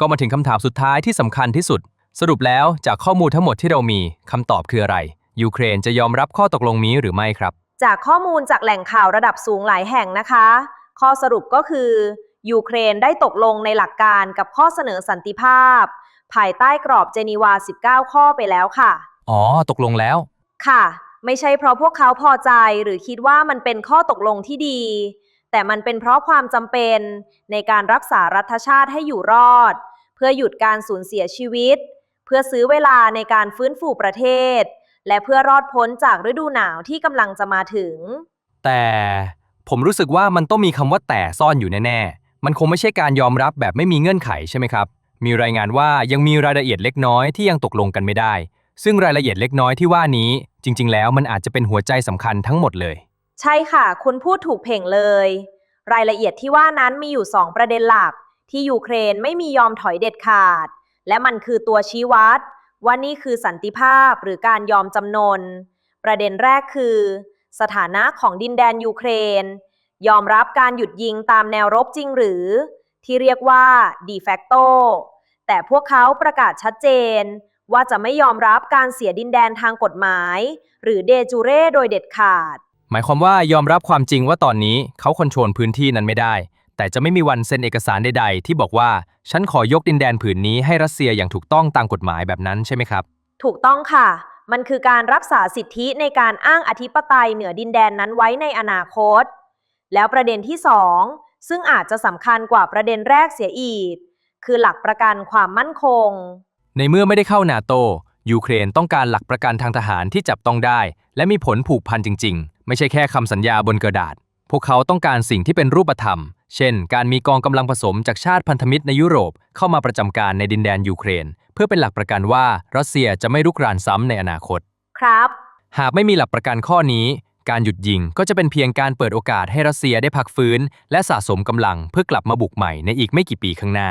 ก็มาถึงคำถามสุดท้ายที่สำคัญที่สุด สรุปแล้วจากข้อมูลทั้งหมดที่เรามีคำตอบคืออะไร ยูเครนจะยอมรับข้อตกลงนี้หรือไม่ครับ จากข้อมูลจากแหล่งข่าวระดับสูงหลายแห่งนะคะ ข้อสรุปก็คือยูเครนได้ตกลงในหลักการกับข้อเสนอสันติภาพ ภายใต้กรอบเจนีวา 19 ข้อไปแล้วค่ะ อ๋อ ตกลงแล้ว ค่ะ ไม่ใช่เพราะพวกเขาพอใจหรือคิดว่ามันเป็นข้อตกลงที่ดี แต่มันเป็นเพราะความจำเป็นในการรักษารัฐชาติให้อยู่รอดเพื่อหยุดการสูญเสียชีวิต เพื่อซื้อเวลาในการฟื้นฟูประเทศ และเพื่อรอดพ้นจากฤดูหนาวที่กำลังจะมาถึง แต่ผมรู้สึกว่ามันต้องมีคำว่าแต่ซ่อนอยู่แน่ๆ มันคงไม่ใช่การยอมรับแบบไม่มีเงื่อนไขใช่ไหมครับ มีรายงานว่ายังมีรายละเอียดเล็กน้อยที่ยังตกลงกันไม่ได้ ซึ่งรายละเอียดเล็กน้อยที่ว่านี้ จริง ๆ แล้วมันอาจจะเป็นหัวใจสำคัญทั้งหมดเลย ใช่ค่ะ คุณพูดถูกเพ่งเลย รายละเอียดที่ว่านั้นมีอยู่ 2 ประเด็นหลัก ที่ยูเครนไม่มียอมถอยเด็ดขาด และมันคือตัวชี้วัด ว่านี่คือสันติภาพหรือการยอมจำนน ประเด็นแรกคือ สถานะของดินแดนยูเครน ยอมรับการหยุดยิงตามแนวรบจริงหรือ ที่เรียกว่า de facto แต่พวกเขาประกาศชัดเจน ว่าจะไม่ยอมรับการเสียดินแดนทางกฎหมาย หรือเดจูเร่โดยเด็ดขาด หมายความว่ายอมรับความจริงว่าตอนนี้เขาคอนโทรลพื้นที่นั้นไม่ได้ แต่จะไม่มีวันเซ็นเอกสารใดๆ ที่บอกว่าฉันขอยกดินแดนผืนนี้ให้รัสเซียอย่างถูกต้องตามกฎหมายแบบนั้นใช่ไหมครับ ถูกต้องค่ะ มันคือการรักษาสิทธิในการอ้างอธิปไตยเหนือดินแดนนั้นไว้ในอนาคต แล้วประเด็นที่สองซึ่งอาจจะสำคัญกว่าประเด็นแรกเสียอีก คือหลักประกันความมั่นคง ในเมื่อไม่ได้เข้านาโตยูเครนต้องการหลักประกันทางทหารที่จับต้องได้ และมีผลผูกพันจริง ๆ ไม่ใช่แค่คำสัญญาบนกระดาษ พวกเขาต้องการสิ่งที่เป็นรูปธรรม เช่น การมีกองกำลังผสมจากชาติพันธมิตรในยุโรปเข้ามาประจำการในดินแดนยูเครน เพื่อเป็นหลักประกันว่ารัสเซียจะไม่รุกรานซ้ำในอนาคต ครับ หากไม่มีหลักประกันข้อนี้ การหยุดยิงก็จะเป็นเพียงการเปิดโอกาสให้รัสเซียได้พักฟื้น และสะสมกำลังเพื่อกลับมาบุกใหม่ในอีกไม่กี่ปีข้างหน้า